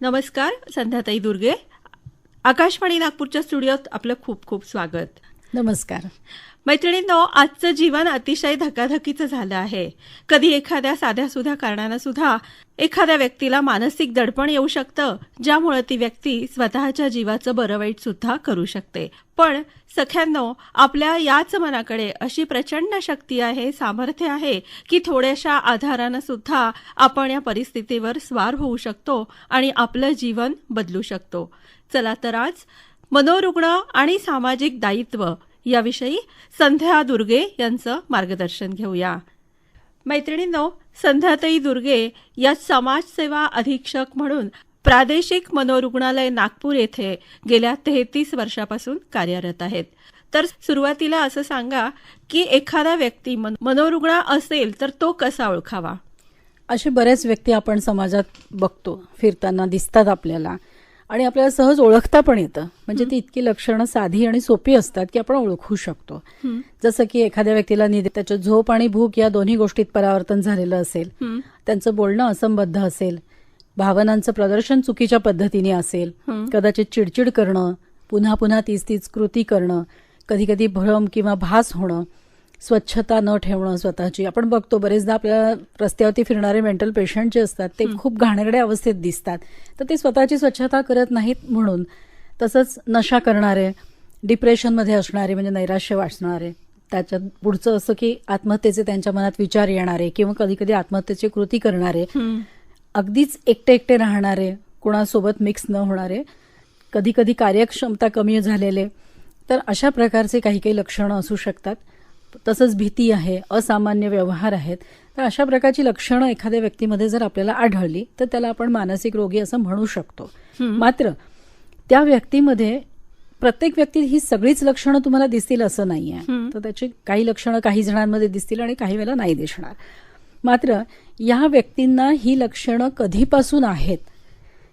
नमस्कार संध्याताई दुर्गे. आकाशवाणी नागपूरच्या स्टुडिओत आपलं खूप खूप स्वागत. नमस्कार. मैत्रिणींनो आजचं जीवन अतिशय धकाधकीचं झालं आहे. कधी एखाद्या साध्यासुध्या कारणानं सुद्धा एखाद्या व्यक्तीला मानसिक दडपण येऊ शकतं ज्यामुळे ती व्यक्ती स्वतःच्या जीवाचं बरं वाईट सुद्धा करू शकते. पण सख्यांनो आपल्या याच मनाकडे अशी प्रचंड शक्ती आहे सामर्थ्य आहे की थोड्याशा आधारानं सुद्धा आपण या परिस्थितीवर स्वार होऊ शकतो आणि आपलं जीवन बदलू शकतो. चला तर आज मनोरुग्ण आणि सामाजिक दायित्व याविषयी संध्या दुर्गे यांचं मार्गदर्शन घेऊया. मैत्रिणींनो संध्याताई दुर्गे या समाजसेवा अधीक्षक म्हणून प्रादेशिक मनोरुग्णालय नागपूर येथे गेल्या तेहतीस वर्षापासून कार्यरत आहेत. तर सुरुवातीला असं सांगा की एखादा व्यक्ती मन- मनोरुग्ण असेल तर तो कसा ओळखावा? असे बरेच व्यक्ती आपण समाजात बघतो फिरताना दिसतात आपल्याला. आणि आपल्याला सहज ओळखता पण येतं. म्हणजे ती इतकी लक्षणं साधी आणि सोपी असतात की आपण ओळखू शकतो. जसं की एखाद्या व्यक्तीला निधी त्याच्या झोप आणि भूक या दोन्ही गोष्टीत परावर्तन झालेलं असेल त्यांचं बोलणं असंबद्ध असेल भावनांचं प्रदर्शन चुकीच्या पद्धतीने असेल. कदाचित चिडचिड करणं पुन्हा पुन्हा तीच तीच कृती करणं कधी कधी भ्रम किंवा भास होणं स्वच्छता न ठेवणं स्वतःची. आपण बघतो बरेचदा आपल्या रस्त्यावरती फिरणारे मेंटल पेशंट जे असतात ते खूप घाणेरड्या अवस्थेत दिसतात. तर ते स्वतःची स्वच्छता करत नाहीत म्हणून तसंच नशा करणारे डिप्रेशनमध्ये असणारे म्हणजे नैराश्य वाचणारे त्याच्यात पुढचं असं की आत्महत्येचे त्यांच्या मनात विचार येणारे किंवा कधी कधी आत्महत्येची कृती करणारे अगदीच एकटे एकटे राहणारे कोणासोबत मिक्स न होणारे कधी कधी कार्यक्षमता कमी झालेले तर अशा प्रकारचे काही काही लक्षणं असू शकतात. तसंच भीती आहे असामान्य व्यवहार आहेत तर अशा प्रकारची लक्षणं एखाद्या व्यक्तीमध्ये जर आपल्याला आढळली तर त्याला आपण मानसिक रोगी असं म्हणू शकतो. मात्र त्या व्यक्तीमध्ये प्रत्येक व्यक्तीत ही सगळीच लक्षणं तुम्हाला दिसतील असं नाहीये हं. तर त्याची काही लक्षणं काही जणांमध्ये दिसतील आणि काही वेळेला नाही दिसणार मात्र या व्यक्तींना ही लक्षणं कधीपासून आहेत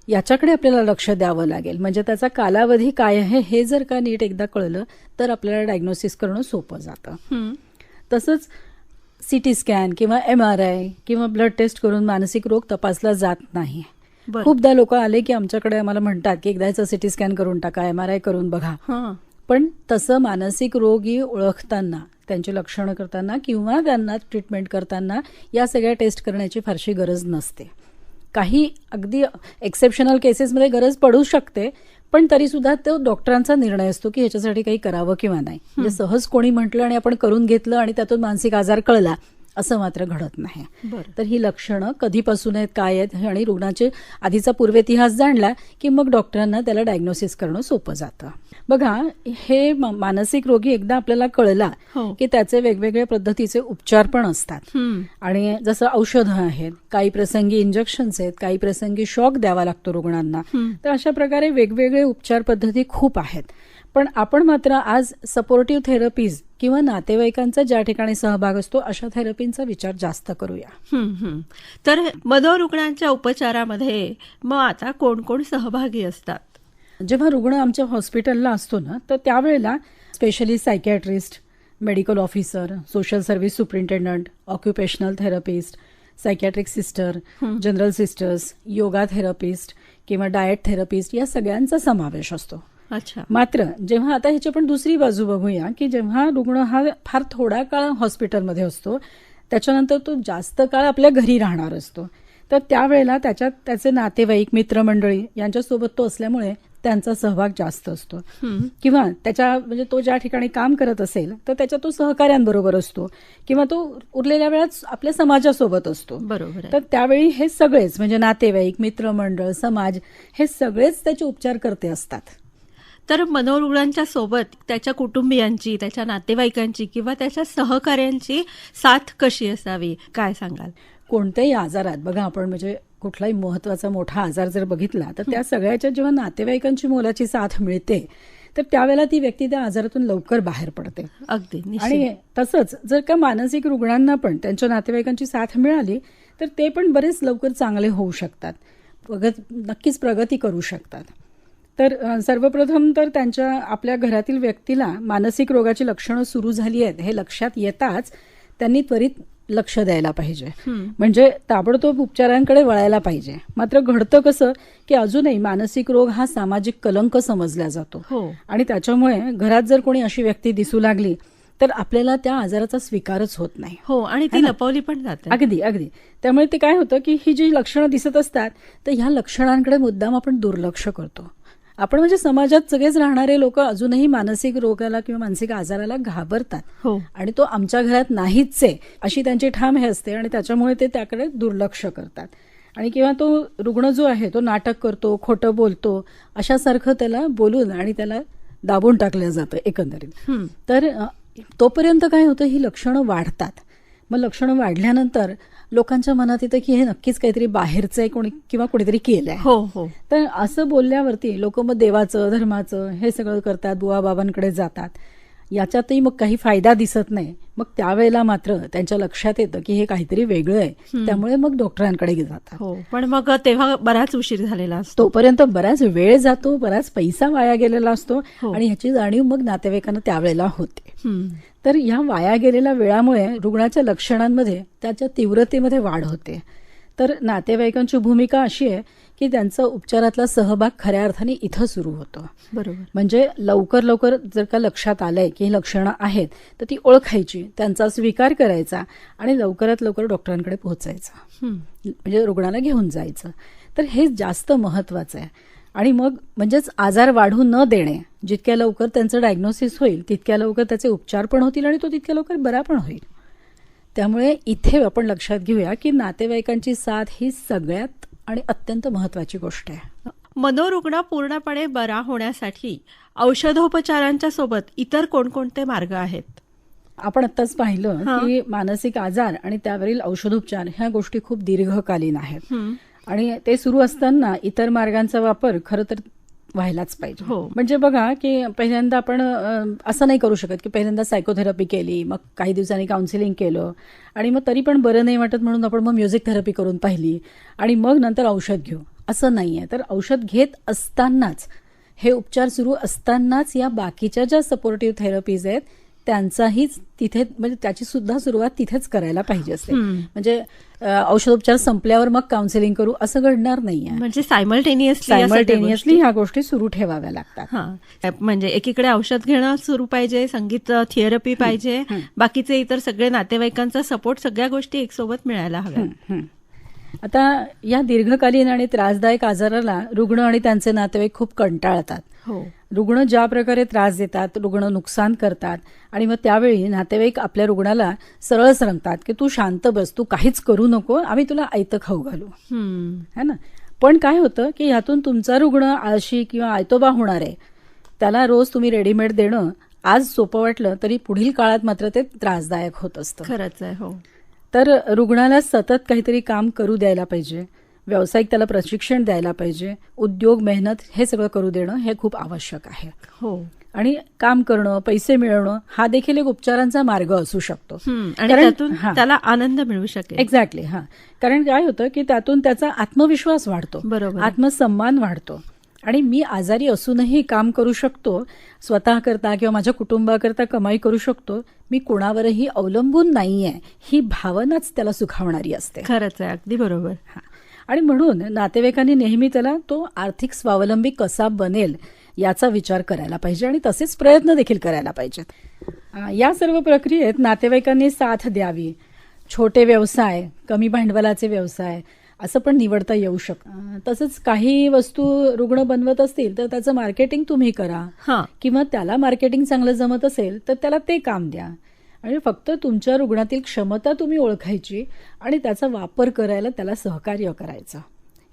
याच्याकडे आपल्याला लक्ष द्यावं लागेल. म्हणजे त्याचा कालावधी काय आहे हे जर का नीट एकदा कळलं तर आपल्याला डायग्नोसिस करणं सोपं जातं. तसंच सीटी स्कॅन किंवा एम आर आय किंवा ब्लड टेस्ट करून मानसिक रोग तपासला जात नाही. खूपदा लोक आले की आमच्याकडे आम्हाला म्हणतात की एकदाचं सिटी स्कॅन करून टाका एम आर आय करून बघा. पण तसं मानसिक रोगी ओळखताना त्यांची लक्षणं करताना किंवा त्यांना ट्रीटमेंट करताना या सगळ्या टेस्ट करण्याची फारशी गरज नसते. काही अगदी एक्सेप्शनल केसेसमध्ये गरज पडू शकते पण तरी सुद्धा तो डॉक्टरांचा निर्णय असतो की ह्याच्यासाठी काही करावं किंवा नाही. म्हणजे सहज कोणी म्हटलं आणि आपण करून घेतलं आणि त्यातून मानसिक आजार कळला असं मात्र घडत नाही. तर ही लक्षणं कधीपासून आहेत काय आहेत आणि रुग्णाचे आधीचा पूर्वेतिहास जाणला की मग डॉक्टरांना त्याला डायग्नोसिस करणं सोपं जातं. बघा हे मानसिक रोगी एकदा आपल्याला कळला हो. की त्याचे वेगवेगळ्या पद्धतीचे उपचार पण असतात. आणि जसं औषधं आहेत काही प्रसंगी इंजेक्शन्स आहेत काही प्रसंगी शॉक द्यावा लागतो रुग्णांना. तर अशा प्रकारे वेगवेगळे उपचार पद्धती खूप आहेत. पण आपण मात्र आज सपोर्टिव्ह थेरपीज किंवा नातेवाईकांचा ज्या ठिकाणी सहभाग असतो अशा थेरपींचा विचार जास्त करूया. तर मनोरुग्णांच्या उपचारामध्ये मग आता कोण कोण सहभागी असतात? जेव्हा रुग्ण आमच्या हॉस्पिटलला असतो ना तर त्यावेळेला specially psychiatrist medical officer social service superintendent occupational therapist psychiatric sister general sisters yoga therapist किंवा डाएट थेरपिस्ट या सगळ्यांचा समावेश असतो. अच्छा. मात्र जेव्हा आता ह्याची आपण दुसरी बाजू बघूया की जेव्हा रुग्ण हा फार थोडा काळ हॉस्पिटलमध्ये असतो त्याच्यानंतर तो जास्त काळ आपल्या घरी राहणार असतो. तर त्यावेळेला त्याच्यात त्याचे नातेवाईक मित्रमंडळी यांच्यासोबत तो असल्यामुळे त्यांचा सहभाग जास्त असतो. किंवा त्याच्या म्हणजे तो ज्या ठिकाणी काम करत असेल तर त्याच्या तो सहकाऱ्यांबरोबर असतो. किंवा तो उरलेल्या वेळात आपल्या समाजासोबत असतो. बरोबर तर त्यावेळी हे सगळेच म्हणजे नातेवाईक मित्रमंडळ समाज हे सगळेच त्याचे उपचार करते असतात. तर मनोरुग्णांच्या सोबत त्याच्या कुटुंबियांची त्याच्या नातेवाईकांची किंवा त्याच्या सहकाऱ्यांची साथ कशी असावी? काय सांगाल? कोणत्याही आजारात बघा आपण म्हणजे कुठलाही महत्त्वाचा मोठा आजार जर बघितला तर त्या सगळ्याच्या जेव्हा नातेवाईकांची मोलाची साथ मिळते तर त्यावेळेला ती व्यक्ती त्या आजारातून लवकर बाहेर पडते. अगदी. आणि तसंच जर का मानसिक रुग्णांना पण त्यांच्या नातेवाईकांची साथ मिळाली तर ते पण बरेच लवकर चांगले होऊ शकतात. प्रगत नक्कीच प्रगती करू शकतात. तर सर्वप्रथम तर त्यांच्या आपल्या घरातील व्यक्तीला मानसिक रोगाची लक्षणं सुरू झाली आहेत हे लक्षात येताच त्यांनी त्वरित लक्ष द्यायला पाहिजे. म्हणजे ताबडतोब उपचारांकडे वळायला पाहिजे. मात्र घडतं कसं की अजूनही मानसिक रोग हा सामाजिक कलंक समजला जातो. हो. आणि त्याच्यामुळे घरात जर कोणी अशी व्यक्ती दिसू लागली तर आपल्याला त्या आजाराचा स्वीकारच होत नाही. हो आणि ती लपवली पण जाते. अगदी अगदी. त्यामुळे ते काय होतं की ही जी लक्षणं दिसत असतात तर ह्या लक्षणांकडे मुद्दाम आपण दुर्लक्ष करतो. आपण म्हणजे समाजात सगळेच राहणारे लोक अजूनही मानसिक रोगाला किंवा मानसिक आजाराला घाबरतात. हो. आणि तो आमच्या घरात नाहीच आहे अशी त्यांची ठाम हे असते आणि त्याच्यामुळे ते त्याकडे दुर्लक्ष करतात. आणि किंवा तो रुग्ण जो आहे तो नाटक करतो खोटं बोलतो अशासारखं त्याला बोलून आणि त्याला दाबून टाकलं जातं एकंदरीत. तर तोपर्यंत काय होतं ही लक्षणं वाढतात. मग लक्षणं वाढल्यानंतर लोकांच्या मनात येतं की हे नक्कीच काहीतरी बाहेरचं आहे कोणी किंवा कोणीतरी केलं आहे हो हो. तर असं बोलल्यावरती लोक मग देवाचं धर्माचं हे सगळं करतात बुवा बाबांकडे जातात. याच्यातही मग काही फायदा दिसत नाही. मग त्यावेळेला मात्र त्यांच्या लक्षात येतं की हे काहीतरी वेगळं आहे. त्यामुळे मग डॉक्टरांकडे जातात. हो पण मग तेव्हा बराच उशीर झालेला असतो. तोपर्यंत बराच वेळ जातो बराच पैसा वाया गेलेला असतो हो. आणि ह्याची जाणीव मग नातेवाईकांना त्यावेळेला होते. तर या वाया गेलेल्या वेळामुळे रुग्णाच्या लक्षणांमध्ये त्याच्या तीव्रतेमध्ये वाढ होते. तर नातेवाईकांची भूमिका अशी आहे की त्यांचा उपचारातला सहभाग खऱ्या अर्थाने इथं सुरू होतो. बरोबर. म्हणजे लवकर लवकर जर का लक्षात आलंय की ही लक्षणं आहेत तर ती ओळखायची त्यांचा स्वीकार करायचा आणि लवकरात लवकर डॉक्टरांकडे पोहोचायचं. म्हणजे रुग्णाला घेऊन जायचं. तर हे जास्त महत्वाचं आहे. आणि मग म्हणजेच आजार वाढू न देणे जितक्या लवकर त्यांचं डायग्नोसिस होईल तितक्या लवकर त्याचे उपचार पण होतील आणि तो तितक्या लवकर बरा पण होईल त्यामुळे इथे आपण लक्षात घेऊया की नातेवाईकांची साथ ही सगळ्यात आणि अत्यंत महत्वाची गोष्ट आहे मनोरुग्ण पूर्णपणे बरा होण्यासाठी औषधोपचारांच्या सोबत इतर कोणकोणते मार्ग आहेत आपण आत्ताच पाहिलं. की मानसिक आजार आणि त्यावरील औषधोपचार ह्या गोष्टी खूप दीर्घकालीन आहेत. आणि ते सुरू असताना इतर मार्गांचा वापर खरं तर व्हायलाच पाहिजे. हो. म्हणजे बघा की पहिल्यांदा आपण असं नाही करू शकत की पहिल्यांदा सायकोथेरपी केली मग काही दिवसांनी काउन्सिलिंग केलं आणि मग तरी पण बरं नाही वाटत म्हणून आपण मग म्युझिक थेरपी करून पाहिली आणि मग नंतर औषध घेऊ. असं नाहीये. तर औषध घेत असतानाच हे उपचार सुरू असतानाच या बाकीच्या ज्या सपोर्टिव्ह थेरपीज आहेत त्यांचाही तिथे म्हणजे त्याची सुद्धा सुरुवात तिथेच करायला पाहिजे असते. म्हणजे औषधोपचार संपल्यावर मग काउन्सिलिंग करू असं घडणार नाहीये. म्हणजे सायमल्टेनियसली सायमल्टेनियसली ह्या गोष्टी सुरू ठेवाव्या लागतात. म्हणजे एकीकडे औषध घेणं सुरू पाहिजे संगीत थेरपी पाहिजे बाकीचे इतर सगळे नातेवाईकांचा सपोर्ट सगळ्या गोष्टी एक सोबत मिळायला हव्या. आता या दीर्घकालीन आणि त्रासदायक आजाराला रुग्ण आणि त्यांचे नातेवाईक खूप कंटाळतात. हो. रुग्ण ज्या प्रकारे त्रास देतात रुग्ण नुकसान करतात आणि मग त्यावेळी नातेवाईक आपल्या रुग्णाला सरळ सांगतात की तू शांत बस तू काहीच करू नको आम्ही तुला आयतं खाऊ घालू. है ना? पण काय होतं की ह्यातून तुमचा रुग्ण आळशी किंवा आयतोबा होणार आहे. त्याला रोज तुम्ही रेडीमेड देणं आज सोपं वाटलं तरी पुढील काळात मात्र ते त्रासदायक होत असतं. खरंच आहे हो. तर रुग्णाला सतत काहीतरी काम करू द्यायला पाहिजे व्यावसायिक त्याला प्रशिक्षण द्यायला पाहिजे उद्योग मेहनत हे सगळं करू देणं हे खूप आवश्यक आहे. हो. आणि काम करणं पैसे मिळवणं हा देखील एक उपचारांचा मार्ग असू शकतो. त्याला आनंद मिळू शकेल. एक्झॅक्टली हा. कारण काय होतं की त्यातून त्याचा आत्मविश्वास वाढतो. बरोबर. आत्मसन्मान वाढतो. आणि मी आजारी असूनही काम करू शकतो स्वतः करता किंवा माझ्या कुटुंबाकरता कमाई करू शकतो मी कोणावरही अवलंबून नाहीये ही भावनाच त्याला सुखावणारी असते. खरंच आहे अगदी बरोबर. हा. आणि म्हणून नातेवाईकांनी नेहमी त्याला तो आर्थिक स्वावलंबी कसा बनेल याचा विचार करायला पाहिजे आणि तसेच प्रयत्न देखील करायला पाहिजेत. या सर्व प्रक्रियेत नातेवाईकांनी साथ द्यावी. छोटे व्यवसाय कमी भांडवलाचे व्यवसाय असं पण निवडता येऊ शकतं. तसंच काही वस्तू रुग्ण बनवत असतील तर त्याचं मार्केटिंग तुम्ही करा. हा. किंवा त्याला मार्केटिंग चांगलं जमत असेल तर त्याला ते काम द्या. आणि फक्त तुमच्या रुग्णातील क्षमता तुम्ही ओळखायची आणि त्याचा वापर करायला त्याला सहकार्य करायचं.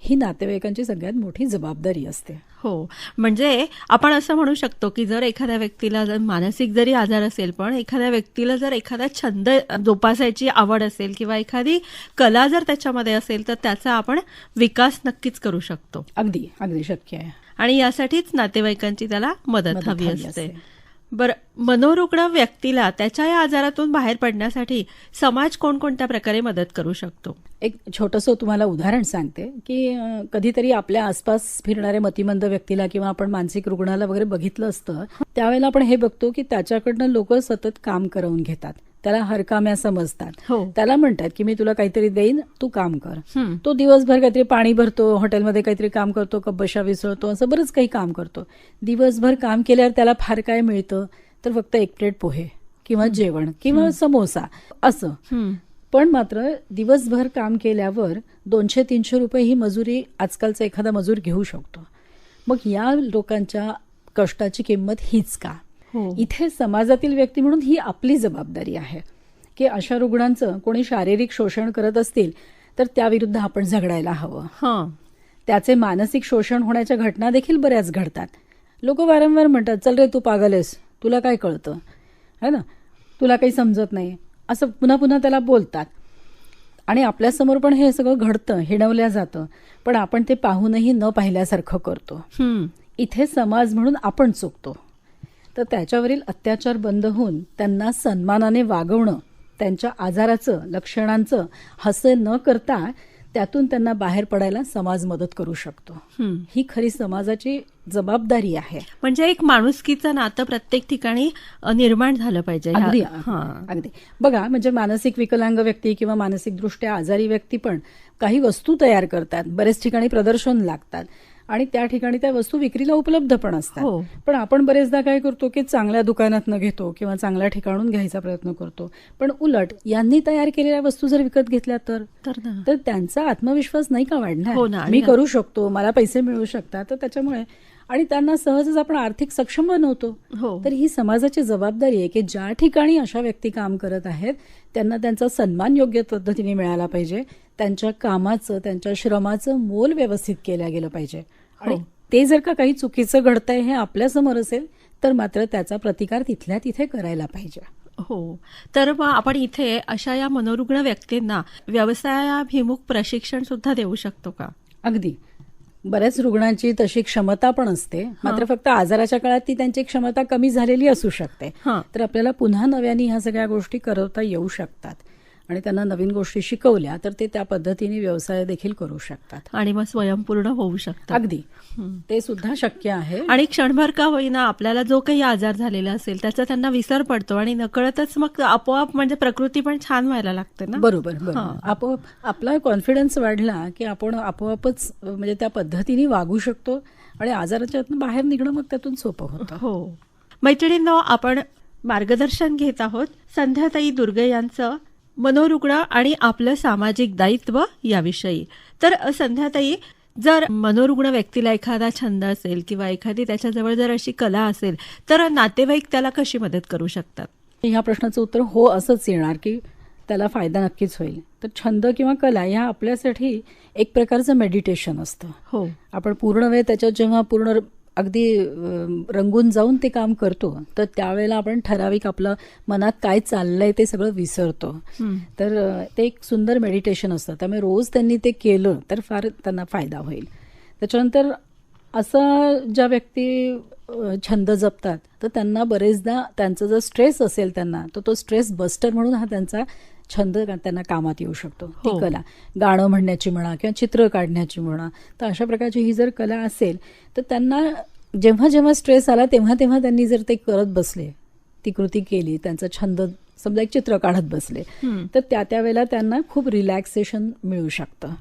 ही नातेवाईकांची सगळ्यात मोठी जबाबदारी असते. हो. म्हणजे आपण असं म्हणू शकतो की जर एखाद्या व्यक्तीला जर मानसिक जरी आजार असेल पण एखाद्या व्यक्तीला जर एखादा छंद जोपासायची आवड असेल किंवा एखादी कला जर त्याच्यामध्ये असेल तर त्याचा आपण विकास नक्कीच करू शकतो. अगदी अगदी शक्य आहे. आणि यासाठीच नातेवाईकांची त्याला मदत हवी असते. बरं मनोरुग्ण व्यक्तीला त्याच्या या आजारातून बाहेर पडण्यासाठी समाज कोणकोणत्या प्रकारे मदत करू शकतो? एक छोटंसं तुम्हाला उदाहरण सांगते की कधीतरी आपल्या आसपास फिरणाऱ्या मतिमंद व्यक्तीला किंवा आपण मानसिक रुग्णाला वगैरे बघितलं असतं त्यावेळेला आपण हे बघतो की त्याच्याकडनं लोक सतत काम करवून घेतात. त्याला हरकाम्या समजतात. हो. त्याला म्हणतात की मी तुला काहीतरी देईन तू काम कर. तो दिवसभर काहीतरी पाणी भरतो हॉटेलमध्ये काहीतरी काम करतो कब्बशा विसळतो असं बरंच काही काम करतो. दिवसभर काम केल्यावर त्याला फार काय मिळतं? तर फक्त एक प्लेट पोहे किंवा जेवण किंवा समोसा असं. पण मात्र दिवसभर काम केल्यावर दोनशे तीनशे रुपये ही मजुरी आजकालचा एखादा मजूर घेऊ शकतो. मग या लोकांच्या कष्टाची किंमत हीच का? इथे समाजातील व्यक्ती म्हणून ही आपली जबाबदारी आहे. की अशा रुग्णांचं कोणी शारीरिक शोषण करत असतील तर त्याविरुद्ध आपण झगडायला हवं. हं. त्याचे मानसिक शोषण होण्याच्या घटना देखील बऱ्याच घडतात. लोक वारंवार म्हणतात चल रे तू पागलेस तुला काय कळतं? है ना? तुला काही समजत नाही. असं पुन्हा पुन्हा त्याला बोलतात. आणि आपल्यासमोर पण हे सगळं घडतं हिणवल्या जातं. पण आपण ते पाहूनही न पाहिल्यासारखं करतो. हं. इथे समाज म्हणून आपण चुकतो. तर त्याच्यावरील अत्याचार बंद होऊन त्यांना सन्मानाने वागवणं त्यांच्या आजाराचं लक्षणांचं हसे न करता त्यातून त्यांना बाहेर पडायला समाज मदत करू शकतो. हं. खरी समाजाची जबाबदारी आहे. म्हणजे एक माणुसकीचं नातं प्रत्येक ठिकाणी निर्माण झालं पाहिजे. हां. अगदी. बघा म्हणजे मानसिक विकलांग व्यक्ती किंवा मानसिकदृष्ट्या आजारी व्यक्ती पण काही वस्तू तयार करतात बरेच ठिकाणी प्रदर्शन लागतात. आणि त्या ठिकाणी त्या वस्तू विक्रीला उपलब्ध पण असतात. हो. पण आपण बरेचदा काय करतो की चांगल्या दुकानातनं घेतो किंवा चांगल्या ठिकाणून घ्यायचा प्रयत्न करतो. पण उलट यांनी तयार केलेल्या वस्तू जर विकत घेतल्या तर? तर त्यांचा आत्मविश्वास नाही का हो वाढणार आणि मी करू शकतो मला पैसे मिळू शकतात तर त्याच्यामुळे आणि त्यांना सहजच आपण आर्थिक सक्षम बनवतो. हो. तर ही समाजाची जबाबदारी आहे की ज्या ठिकाणी अशा व्यक्ती काम करत आहेत त्यांना त्यांचा सन्मान योग्य पद्धतीने मिळाला पाहिजे. त्यांच्या कामाचं त्यांच्या श्रमाचं मोल व्यवस्थित केलं गेलं पाहिजे. आणि हो. ते जर का काही चुकीचं घडतंय हे आपल्यासमोर असेल तर मात्र त्याचा प्रतिकार तिथल्या तिथे करायला पाहिजे. हो. तर मग आपण इथे अशा या मनोरुग्ण व्यक्तींना व्यवसायाभिमुख प्रशिक्षण सुद्धा देऊ शकतो का? अगदी. बऱ्याच रुग्णांची तशी क्षमता पण असते. मात्र फक्त आजाराच्या काळात ती त्यांची क्षमता कमी झालेली असू शकते. तर आपल्याला पुन्हा नव्याने ह्या सगळ्या गोष्टी करवता येऊ शकतात. आणि त्यांना नवीन गोष्टी शिकवल्या तर ते त्या पद्धतीने व्यवसाय देखील करू शकतात. आणि मग स्वयंपूर्ण होऊ शकतात. अगदी. ते सुद्धा शक्य आहे. आणि क्षणभर का होईना आपल्याला जो काही आजार झालेला असेल त्याचा त्यांना विसर पडतो आणि नकळतच मग आपोआप म्हणजे प्रकृती पण छान व्हायला लागते ना? बरोबर. आपोआप आपला कॉन्फिडन्स वाढला की आपण आपोआपच म्हणजे त्या पद्धतीने वागू शकतो आणि आजाराच्यातून बाहेर निघणं मग त्यातून सोपं होतं. हो. मैत्रिणींनो आपण मार्गदर्शन घेत आहोत संध्याताई दुर्गे यांचं मनोरुग्ण आणि आपलं सामाजिक दायित्व याविषयी. तर संध्याताई जर मनोरुग्ण व्यक्तीला एखादा छंद असेल किंवा एखादी त्याच्याजवळ जर अशी कला असेल तर नातेवाईक त्याला कशी मदत करू शकतात? ह्या प्रश्नाचं उत्तर हो असंच येणार की त्याला फायदा नक्कीच होईल. तर छंद किंवा कला ह्या आपल्यासाठी एक प्रकारचं मेडिटेशन असतं. हो. आपण पूर्ण वेळ त्याच्यात जेव्हा पूर्ण अगदी रंगून जाऊन ते काम करतो. तर त्यावेळेला आपण ठराविक आपलं मनात काय चाललंय ते सगळं विसरतो. तर ते एक सुंदर मेडिटेशन असतं. त्यामुळे रोज त्यांनी ते केलं तर फार त्यांना फायदा होईल. त्याच्यानंतर असं ज्या व्यक्ती छंद जपतात तर त्यांना बरेचदा त्यांचा जर स्ट्रेस असेल त्यांना तर तो स्ट्रेस बस्टर म्हणून हा त्यांचा छंद त्यांना कामात येऊ शकतो ती हो. कला गाणं म्हणण्याची म्हणा किंवा चित्र काढण्याची म्हणा तर अशा प्रकारची ही जर कला असेल तर त्यांना जेव्हा जेव्हा स्ट्रेस आला तेव्हा तेव्हा त्यांनी जर ते करत बसले ती कृती केली त्यांचा छंद समजा एक चित्र काढत बसले. तर त्या त्यावेळेला त्यांना खूप रिलॅक्सेशन मिळू शकतं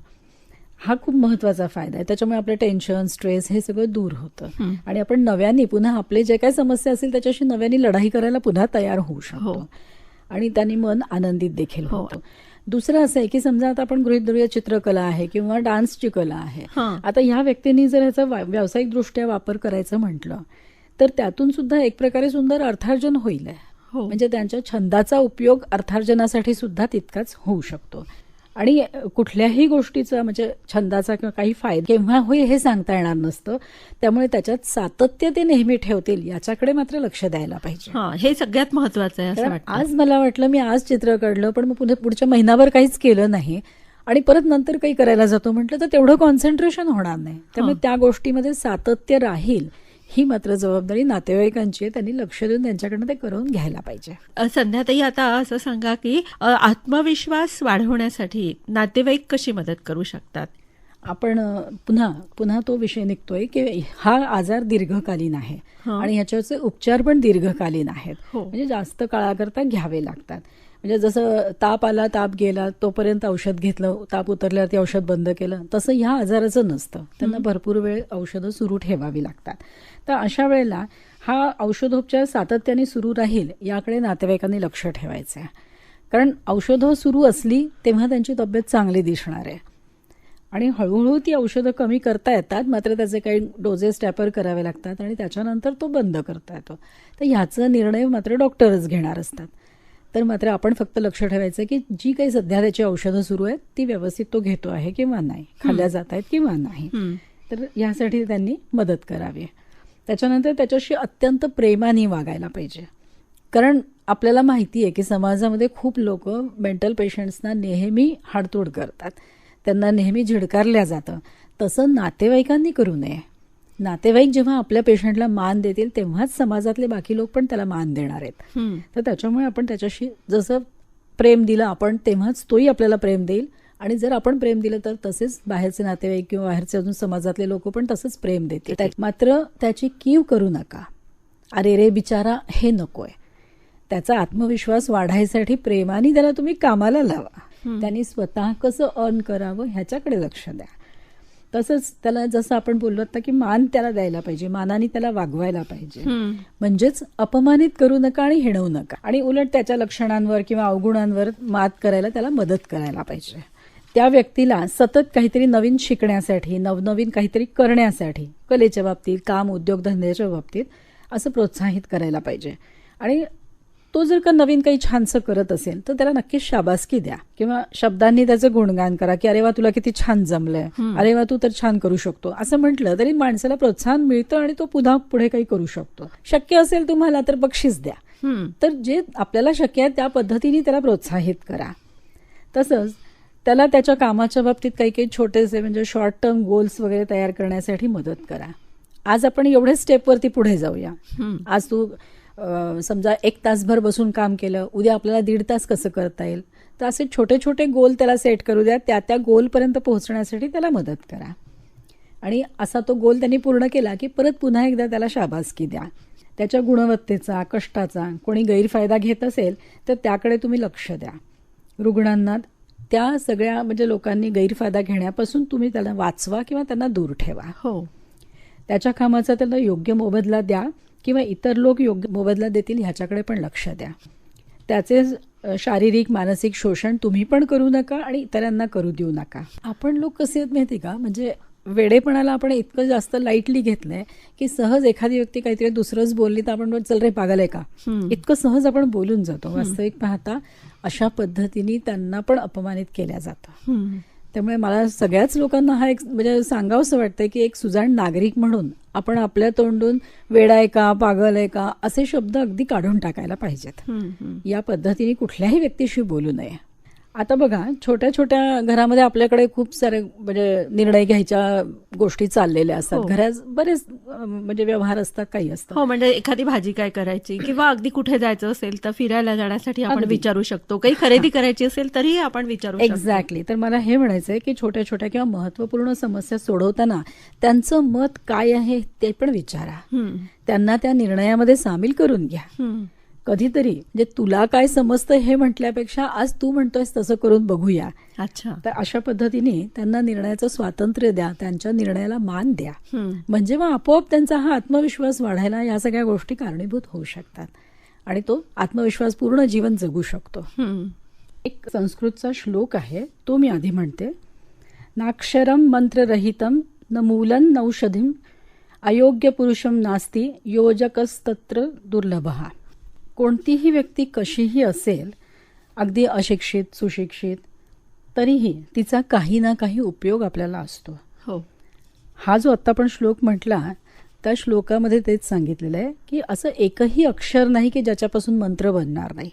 हा खूप महत्त्वाचा फायदा आहे त्याच्यामुळे आपलं टेन्शन स्ट्रेस हे सगळं दूर होतं. आणि आपण नव्याने पुन्हा आपले जे काही समस्या असतील त्याच्याशी नव्याने लढाई करायला पुन्हा तयार होऊ शकतो हो. आणि त्यांनी मन आनंदित देखील हो. होतं. दुसरं असं आहे की समजा आता आपण गृहित धरूया चित्रकला आहे किंवा डान्सची कला आहे. आता ह्या व्यक्तींनी जर ह्याचा व्यावसायिकदृष्ट्या वापर करायचं म्हटलं तर त्यातून सुद्धा एक प्रकारे सुंदर अर्थार्जन होईल. हो. म्हणजे त्यांच्या छंदाचा उपयोग अर्थार्जनासाठी सुद्धा तितकाच होऊ शकतो. आणि कुठल्याही गोष्टीचा म्हणजे छंदाचा किंवा काही फायदा केव्हा होईल हे सांगता येणार नसतं. त्यामुळे त्याच्यात सातत्य ते नेहमी ठेवतील याच्याकडे मात्र लक्ष द्यायला पाहिजे. हा हे सगळ्यात महत्वाचं आहे असं आज मला वाटलं मी आज चित्र काढलं पण मग पुढे पुढच्या महिनाभर काहीच केलं नाही. आणि परत नंतर काही करायला जातो म्हटलं तर तेवढं कॉन्सन्ट्रेशन होणार नाही. त्यामुळे. त्या गोष्टीमध्ये सातत्य राहील. ही मात्र जबाबदारी नातेवाईकांची आहे. त्यांनी लक्ष देऊन त्यांच्याकडनं ते करून घ्यायला पाहिजे. संध्याताई आता असं सांगा की आत्मविश्वास वाढवण्यासाठी नातेवाईक कशी मदत करू शकतात? आपण पुन्हा पुन्हा तो विषय निघतोय की हा आजार दीर्घकालीन आहे. आणि ह्याच्याचे उपचार पण दीर्घकालीन आहेत. हो. म्हणजे जास्त काळाकरता घ्यावे लागतात. म्हणजे जसं ताप आला ताप गेला तोपर्यंत औषध घेतलं ताप उतरल्यावरती औषध बंद केलं तसं ह्या आजाराचं नसतं. त्यांना भरपूर वेळ औषधं सुरू ठेवावी लागतात. तर अशा वेळेला हा औषधोपचार सातत्याने सुरू राहील याकडे नातेवाईकांनी लक्ष ठेवायचं आहे कारण औषधं सुरू असली तेव्हा त्यांची तब्येत चांगली दिसणार आहे. आणि हळूहळू ती औषधं कमी करता येतात मात्र त्याचे काही डोजेस टॅपर करावे लागतात आणि त्याच्यानंतर तो बंद करता येतो. तर ह्याचा निर्णय मात्र डॉक्टरच घेणार असतात. तर मात्र आपण फक्त लक्ष ठेवायचं की जी काही सध्या त्याची औषधं सुरू आहेत ती व्यवस्थित तो घेतो आहे किंवा नाही खाल्ल्या जात आहेत किंवा नाही. तर यासाठी त्यांनी मदत करावी. त्याच्यानंतर त्याच्याशी अत्यंत प्रेमाने वागायला पाहिजे. कारण आपल्याला माहिती आहे की समाजामध्ये खूप लोक मेंटल पेशंट्सना नेहमी हाडतोड करतात. त्यांना नेहमी झिडकारल्या जातं. तसं नातेवाईकांनी करू नये. नातेवाईक जेव्हा आपल्या पेशंटला मान देतील तेव्हाच समाजातले बाकी लोक पण त्याला मान देणार आहेत. तर त्याच्यामुळे आपण त्याच्याशी जसं प्रेम दिलं आपण तेव्हाच तोही आपल्याला प्रेम देईल. आणि जर आपण प्रेम दिलं तर तसेच बाहेरचे नातेवाईक किंवा बाहेरचे अजून समाजातले लोक पण तसंच प्रेम देतील. मात्र त्याची कीव करू नका. अरे रे बिचारा हे नकोय. त्याचा आत्मविश्वास वाढायसाठी प्रेमाने त्याला तुम्ही कामाला लावा. त्यांनी स्वतः कसं अर्न करावं ह्याच्याकडे लक्ष द्या. तसंच त्याला जसं आपण बोललो आता की मान त्याला द्यायला पाहिजे मानाने त्याला वागवायला पाहिजे. म्हणजेच अपमानित करू नका आणि हिणवू नका. आणि उलट त्याच्या लक्षणांवर किंवा अवगुणांवर मात करायला त्याला मदत करायला पाहिजे. त्या व्यक्तीला सतत काहीतरी नवीन शिकण्यासाठी नवनवीन काहीतरी करण्यासाठी कलेच्या बाबतीत काम उद्योगधंद्याच्या बाबतीत असं प्रोत्साहित करायला पाहिजे. आणि तो जर का नवीन काही छानसं करत असेल तर त्याला नक्कीच शाबासकी द्या. किंवा शब्दांनी त्याचं गुणगान करा की अरे वा तुला किती छान जमलंय. अरे वा तू तर छान करू शकतो. असं म्हटलं तरी माणसाला प्रोत्साहन मिळतं आणि तो पुन्हा पुढे काही करू शकतो. शक्य असेल तुम्हाला तर बक्षीस द्या. तर जे आपल्याला शक्य आहे त्या पद्धतीने त्याला प्रोत्साहित करा. तसंच त्याला त्याच्या कामाच्या बाबतीत काही काही छोटेसे म्हणजे शॉर्ट टर्म गोल्स वगैरे तयार करण्यासाठी मदत करा. आज आपण एवढ्या स्टेपवरती पुढे जाऊया. आज तू समजा एक तासभर बसून काम केलं उद्या आपल्याला दीड तास कसं करता येईल? तर असे छोटे छोटे गोल त्याला सेट करू द्या. त्या त्या गोलपर्यंत पोहोचण्यासाठी त्याला मदत करा. आणि असा तो गोल त्यांनी पूर्ण केला की परत पुन्हा एकदा त्याला शाबासकी द्या. त्याच्या गुणवत्तेचा कष्टाचा कोणी गैरफायदा घेत असेल तर त्याकडे तुम्ही लक्ष द्या. रुग्णांना त्या सगळ्या म्हणजे लोकांनी गैरफायदा घेण्यापासून तुम्ही त्याला वाचवा किंवा त्यांना दूर ठेवा. हो. त्याच्या कामाचा त्यांना योग्य मोबदला द्या. किंवा इतर लोक योग्य मोबदला देतील ह्याच्याकडे पण लक्ष द्या. त्याचे शारीरिक मानसिक शोषण तुम्ही पण करू नका आणि इतरांना करू देऊ नका. आपण लोक कसे आहेत माहिती का? म्हणजे वेडेपणाला आपण इतकं जास्त लाईटली घेतलंय की सहज एखादी व्यक्ती काहीतरी दुसरंच बोलली तर आपण चल रे पागल आहे का. इतकं सहज आपण बोलून जातो. वास्तविक पाहता अशा पद्धतीने त्यांना पण अपमानित केल्या जातं. त्यामुळे मला सगळ्याच लोकांना हा एक म्हणजे सांगावंसं वाटतंय की एक सुजाण नागरिक म्हणून आपण आपल्या तोंडून वेडा आहे का पागल आहे का असे शब्द अगदी काढून टाकायला पाहिजेत. या पद्धतीने कुठल्याही व्यक्तीशी बोलू नये आता बघा छोट्या छोट्या घरामध्ये आपल्याकडे खूप सारे म्हणजे निर्णय घ्यायच्या गोष्टी चाललेल्या असतात हो. घरात बरेच म्हणजे व्यवहार असतात काही असतात हो म्हणजे एखादी भाजी काय करायची किंवा अगदी कुठे जायचं असेल तर फिरायला जाण्यासाठी आपण. विचारू शकतो काही खरेदी करायची असेल तरीही आपण विचारू शकतो एक्झॅक्टली तर मला हे म्हणायचंय की छोट्या छोट्या किंवा महत्त्वपूर्ण समस्या सोडवताना त्यांचं मत काय आहे ते पण विचारा. त्यांना त्या निर्णयामध्ये सामील करून घ्या. कधीतरी म्हणजे तुला काय समजतं हे म्हटल्यापेक्षा आज तू म्हणतोयस तसं करून बघूया. अच्छा. तर अशा पद्धतीने त्यांना निर्णयाचं स्वातंत्र्य द्या त्यांच्या निर्णयाला मान द्या. हं. म्हणजे मग आपोआप त्यांचा हा आत्मविश्वास वाढायला या सगळ्या गोष्टी कारणीभूत होऊ शकतात. आणि तो आत्मविश्वास पूर्ण जीवन जगू शकतो. हं. एक संस्कृतचा श्लोक आहे तो मी आधी म्हणते. नाक्षरम मंत्ररहितम न मूलन नौषधीम अयोग्य पुरुषम नास्ती योजकस्तत्र दुर्लभ. कोणतीही व्यक्ती कशीही असेल अगदी अशिक्षित सुशिक्षित तरीही तिचा काही ना काही उपयोग आपल्याला असतो. हो. हा जो आत्ता आपण श्लोक म्हटला त्या श्लोकामध्ये तेच सांगितलेलं आहे की असं एकही अक्षर नाही की ज्याच्यापासून मंत्र बनणार नाही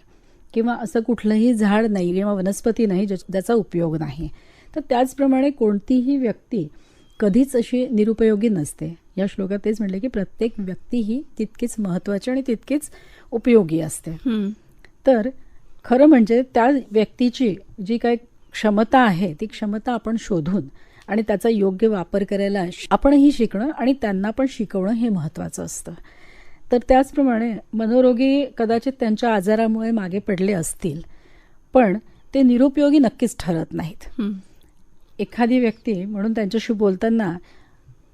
किंवा असं कुठलंही झाड नाही किंवा वनस्पती नाही ज्या- ज्याचा उपयोग नाही. तर त्याचप्रमाणे कोणतीही व्यक्ती कधीच अशी निरुपयोगी नसते या श्लोकात तेच म्हटले की प्रत्येक व्यक्ती ही तितकीच महत्वाची आणि तितकीच उपयोगी असते. तर खरं म्हणजे त्या व्यक्तीची जी काही क्षमता आहे ती क्षमता आपण शोधून आणि त्याचा योग्य वापर करायला आपणही शिकणं आणि त्यांना पण शिकवणं हे महत्त्वाचं असतं तर त्याचप्रमाणे मनोरोगी कदाचित त्यांच्या आजारामुळे मागे पडले असतील पण ते निरुपयोगी नक्कीच ठरत नाहीत. एखादी व्यक्ती म्हणून त्यांच्याशी बोलताना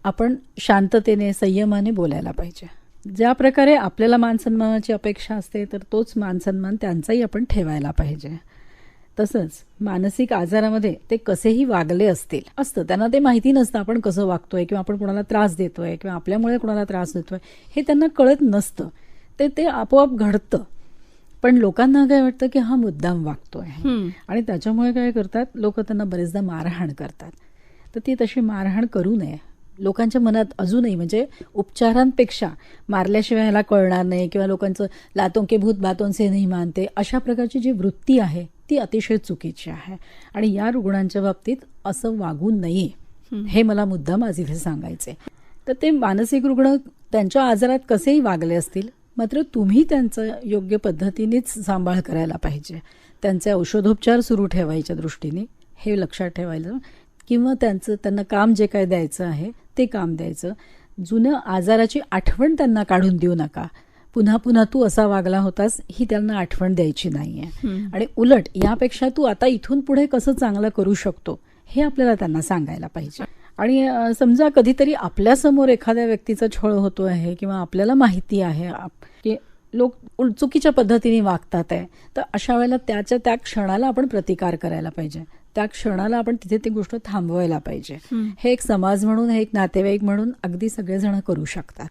आपण शांततेने संयमाने बोलायला पाहिजे. ज्या प्रकारे आपल्याला मानसन्मानाची अपेक्षा असते तर तोच मानसन्मान त्यांचाही आपण ठेवायला पाहिजे. तसंच मानसिक आजारामध्ये ते कसेही वागले असतील असतं. त्यांना ते माहिती नसतं आपण कसं वागतोय किंवा आपण कोणाला त्रास देतोय किंवा आपल्यामुळे कोणाला त्रास देतोय हे त्यांना कळत नसतं. ते ते आपोआप घडतं. पण लोकांना काय वाटतं की हा मुद्दाम वागतोय. आणि त्याच्यामुळे काय करतात? लोक त्यांना बरेचदा मारहाण करतात. तर ती तशी मारहाण करू नये. लोकांच्या मनात अजूनही म्हणजे उपचारांपेक्षा मारल्याशिवाय ह्याला कळणार नाही किंवा लोकांचं लातों के भूत बातों से नाही मानते अशा प्रकारची जी वृत्ती आहे ती अतिशय चुकीची आहे. आणि या रुग्णांच्या बाबतीत असं वागू नये. हे मला मुद्दाम आज इथे सांगायचे तर ते मानसिक रुग्ण त्यांच्या आजारात कसेही वागले असतील मात्र तुम्ही त्यांचं योग्य पद्धतीनेच सांभाळ करायला पाहिजे. त्यांचे औषधोपचार सुरू ठेवायच्या दृष्टीने हे लक्षात ठेवायला. किंवा त्यांचं त्यांना काम जे काय द्यायचं आहे ते काम द्यायचं. जुन्या आजाराची आठवण त्यांना काढून देऊ नका. पुन्हा पुन्हा तू असा वागला होतास ही त्यांना आठवण द्यायची नाहीये. आणि उलट यापेक्षा तू आता इथून पुढे कसं चांगलं करू शकतो हे आपल्याला त्यांना सांगायला पाहिजे. आणि समजा कधीतरी आपल्यासमोर एखाद्या व्यक्तीचा छळ होतो आहे किंवा आपल्याला माहिती आहे आप- लोक चुकीच्या पद्धतीने वागतात आहे. तर अशा वेळेला त्याच्या त्या क्षणाला आपण प्रतिकार करायला पाहिजे. त्या क्षणाला आपण तिथे ती गोष्ट थांबवायला पाहिजे. हं. एक समाज म्हणून हे एक नातेवाईक म्हणून अगदी सगळेजण करू शकतात.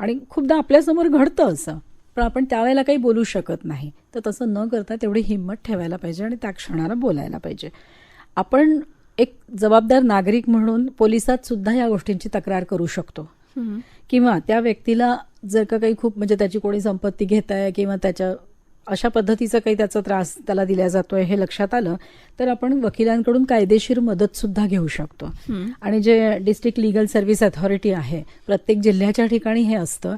आणि खूपदा आपल्यासमोर घडतं असं पण आपण त्यावेळेला काही बोलू शकत नाही. तर तसं न करता तेवढी हिंमत ठेवायला पाहिजे आणि त्या क्षणाला बोलायला पाहिजे. आपण एक जबाबदार नागरिक म्हणून पोलिसात सुद्धा या गोष्टींची तक्रार करू शकतो. किंवा त्या व्यक्तीला जर का काही खूप म्हणजे त्याची कोणी संपत्ती घेत आहे किंवा त्याच्या अशा पद्धतीचा काही त्याचा त्रास त्याला दिला जातोय हे लक्षात आलं तर आपण वकिलांकडून कायदेशीर मदत सुद्धा घेऊ शकतो. आणि जे डिस्ट्रिक्ट लिगल सर्व्हिस अथॉरिटी आहे प्रत्येक जिल्ह्याच्या ठिकाणी हे असतं.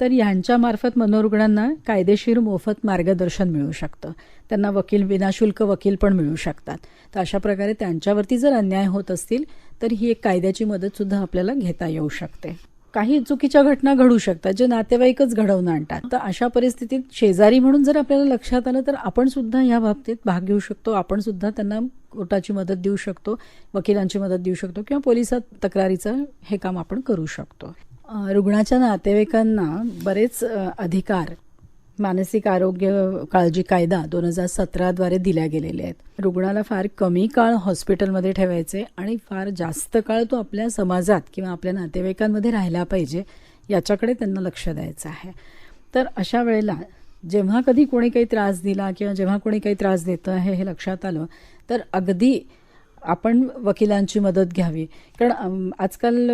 तर यांच्या मार्फत मनोरुग्णांना कायदेशीर मोफत मार्गदर्शन मिळू शकतं. त्यांना वकील विनाशुल्क वकील पण मिळू शकतात. तर अशा प्रकारे त्यांच्यावरती जर अन्याय होत असतील तर ही एक कायद्याची मदत सुद्धा आपल्याला घेता येऊ शकते. काही चुकीच्या घटना घडू शकतात जे नातेवाईकच घडवून आणतात. तर अशा परिस्थितीत शेजारी म्हणून जर आपल्याला लक्षात आलं तर आपण सुद्धा या बाबतीत भाग घेऊ शकतो. आपण सुद्धा त्यांना कोर्टाची मदत देऊ शकतो वकिलांची मदत देऊ शकतो किंवा पोलिसात तक्रारीचं हे काम आपण करू शकतो. रुग्णाच्या नातेवाईकांना बरेच अधिकार मानसिक आरोग्य काळजी कायदा दोन हजार सतराद्वारे दिल्या गेलेले आहेत. रुग्णाला फार कमी काळ हॉस्पिटलमध्ये ठेवायचे आणि फार जास्त काळ तो आपल्या समाजात किंवा आपल्या नातेवाईकांमध्ये राहिला पाहिजे याच्याकडे त्यांना लक्ष द्यायचं आहे. तर अशा वेळेला जेव्हा कधी कोणी काही त्रास दिला किंवा जेव्हा कोणी काही त्रास देतं आहे हे लक्षात आलं तर अगदी आपण वकिलांची मदत घ्यावी. कारण आजकाल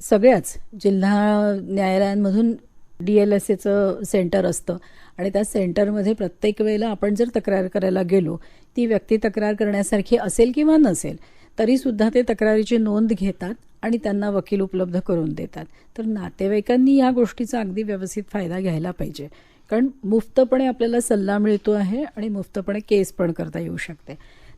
सगळ्याच जिल्हा न्यायालयांमधून डी एल एस एचं सेंटर असतं. आणि त्या सेंटरमध्ये प्रत्येक वेळेला आपण जर तक्रार करायला गेलो ती व्यक्ती तक्रार करण्यासारखी असेल किंवा नसेल तरीसुद्धा ते तक्रारीची नोंद घेतात आणि त्यांना वकील उपलब्ध करून देतात. तर नातेवाईकांनी या गोष्टीचा अगदी व्यवस्थित फायदा घ्यायला पाहिजे. कारण मुफ्तपणे आपल्याला सल्ला मिळतो आहे आणि मुफ्तपणे केस पण करता येऊ शकते.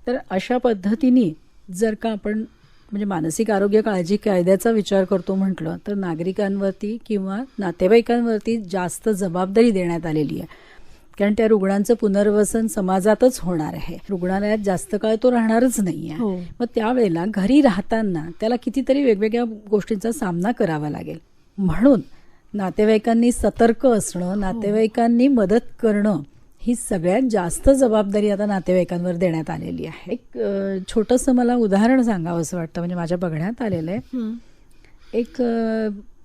तर अशा पद्धतीने जर का आपण म्हणजे मानसिक आरोग्य काळजी कायद्याचा विचार करतो म्हटलं तर नागरिकांवरती किंवा नातेवाईकांवरती जास्त जबाबदारी देण्यात आलेली आहे. कारण त्या रुग्णांचं पुनर्वसन समाजातच होणार आहे. रुग्णालयात जास्त काळ तो राहणारच नाहीये. हो. मग त्यावेळेला घरी राहताना त्याला कितीतरी वेगवेगळ्या गोष्टींचा सामना करावा लागेल. म्हणून नातेवाईकांनी सतर्क असणं नातेवाईकांनी मदत करणं ही सगळ्यात जास्त जबाबदारी आता नातेवाईकांवर देण्यात आलेली आहे. एक छोटंसं मला उदाहरण सांगावं असं वाटतं म्हणजे माझ्या बघण्यात आलेलं आहे. एक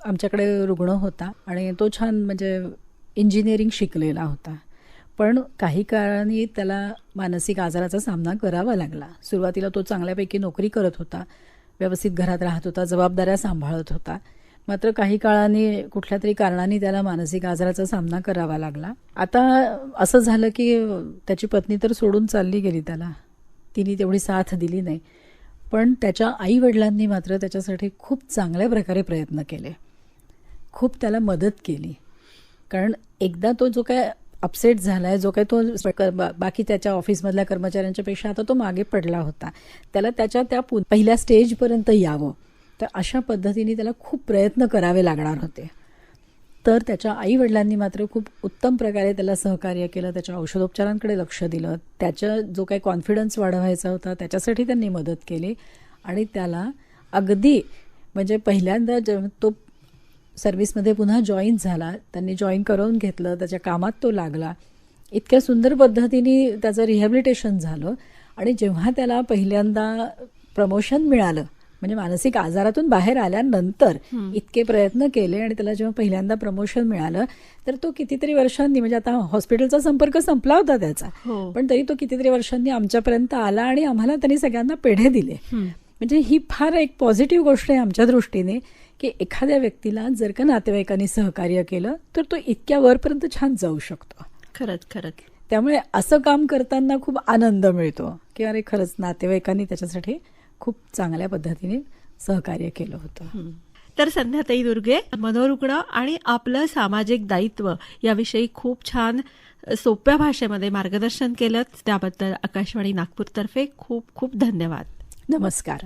आमच्याकडे रुग्ण होता आणि तो छान म्हणजे इंजिनिअरिंग शिकलेला होता. पण काही काळाने त्याला मानसिक आजाराचा सामना करावा लागला. सुरुवातीला तो चांगल्यापैकी नोकरी करत होता व्यवस्थित घरात राहत होता जबाबदाऱ्या सांभाळत होता. मात्र काही काळाने कुठल्या तरी कारणाने त्याला मानसिक आजाराचा सामना करावा लागला. आता असं झालं की त्याची पत्नी तर सोडून चालली गेली त्याला. तिने तेवढी साथ दिली नाही. पण त्याच्या आई वडिलांनी मात्र त्याच्यासाठी खूप चांगल्या प्रकारे प्रयत्न केले. खूप त्याला मदत केली. कारण एकदा तो जो काय अपसेट झाला आहे जो काय तो बा- बाकी त्याच्या ऑफिसमधल्या कर्मचाऱ्यांच्या पेक्षा आता तो मागे पडला होता. त्याला त्याच्या त्या पु- पहिल्या स्टेजपर्यंत यावं. तर अशा पद्धतीने त्याला खूप प्रयत्न करावे लागणार होते. तर त्याच्या आईवडिलांनी मात्र खूप उत्तम प्रकारे त्याला सहकार्य केलं त्याच्या औषधोपचारांकडे लक्ष दिलं त्याच्या जो काही कॉन्फिडन्स वाढवायचा होता त्याच्यासाठी त्यांनी मदत केली आणि त्याला अगदी म्हणजे पहिल्यांदा जेव्हा तो सर्व्हिसमध्ये पुन्हा जॉईन झाला त्यांनी जॉईन करून घेतलं त्याच्या कामात तो लागला. इतक्या सुंदर पद्धतीने त्याचं रिहॅबिलिटेशन झालं आणि जेव्हा त्याला पहिल्यांदा प्रमोशन मिळालं म्हणजे मानसिक आजारातून बाहेर आल्यानंतर इतके प्रयत्न केले आणि त्याला जेव्हा पहिल्यांदा प्रमोशन मिळालं तर तो कितीतरी वर्षांनी म्हणजे आता हॉस्पिटलचा संपर्क संपला होता त्याचा हो. पण तरी तो कितीतरी वर्षांनी आमच्यापर्यंत आला आणि आम्हाला त्यांनी सगळ्यांना पेढे दिले. म्हणजे ही फार एक पॉझिटिव्ह गोष्ट आहे आमच्या दृष्टीने की एखाद्या व्यक्तीला जर का नातेवाईकांनी सहकार्य केलं तर तो इतक्या वरपर्यंत छान जाऊ शकतो. खरंच खरंच. त्यामुळे असं काम करताना खूप आनंद मिळतो की अरे खरंच नातेवाईकांनी त्याच्यासाठी खूप चांगल्या पद्धतीने सहकार्य केलं होतं. तर संध्याताई दुर्गे मनोरुग्ण आणि आपलं सामाजिक दायित्व याविषयी खूप छान सोप्या भाषेमध्ये मार्गदर्शन केलं त्याबद्दल आकाशवाणी नागपूरतर्फे खूप खूप धन्यवाद. नमस्कार.